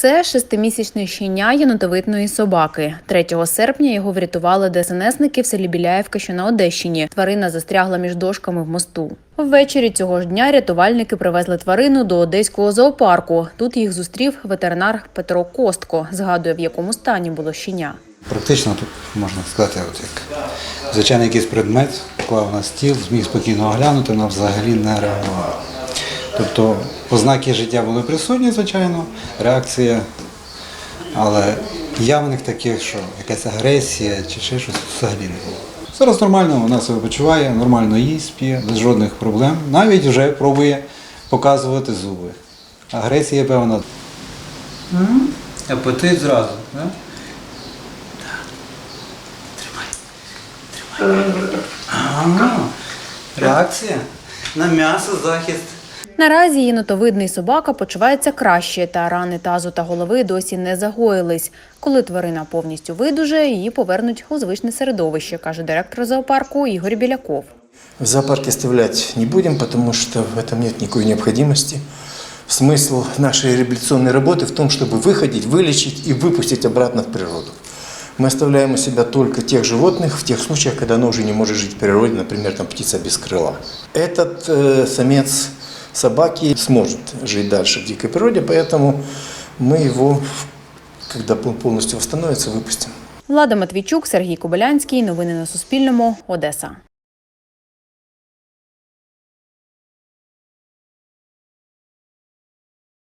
Це шестимісячне щеня єнотовитної собаки. 3 серпня його врятували ДСНСники в селі Біляєвка, що на Одещині. Тварина застрягла між дошками в мосту. Ввечері цього ж дня рятувальники привезли тварину до одеського зоопарку. Тут їх зустрів ветеринар Петро Костко. Згадує, в якому стані було щеня. Практично тут можна сказати, от як звичайно якийсь предмет поклав на стіл, зміг спокійно оглянути, вона взагалі не реагувала. Тобто ознаки життя були присутні, звичайно, реакція, але явних таких, що якась агресія чи ще щось взагалі не було. Зараз нормально, вона себе почуває, нормально їсть, п'є, без жодних проблем. Навіть вже пробує показувати зуби. Агресія певна. Апетит зразу. Да? Ага. Реакція на м'ясо, захист. Наразі єнотовидний собака почувається краще, та рани тазу та голови досі не загоїлись. Коли тварина повністю видужає, її повернуть у звичне середовище, каже директор зоопарку Ігор Біляков. В зоопарке оставлять не будем, потому что в этом нет никакой необходимости. Смысл нашей реабилитационной работы в том, чтобы выходить, вылечить и выпустить обратно в природу. Мы оставляем у себя только тех животных в тех случаях, когда оно уже не может жить в природе, например, там птица без крыла. Этот э, самец собаки сможет жить дальше в дикой природе, поэтому мы его, когда он полностью восстановится, выпустим. Влада Матвійчук, Сергій Кобилянський. Новини на Суспільному. Одеса.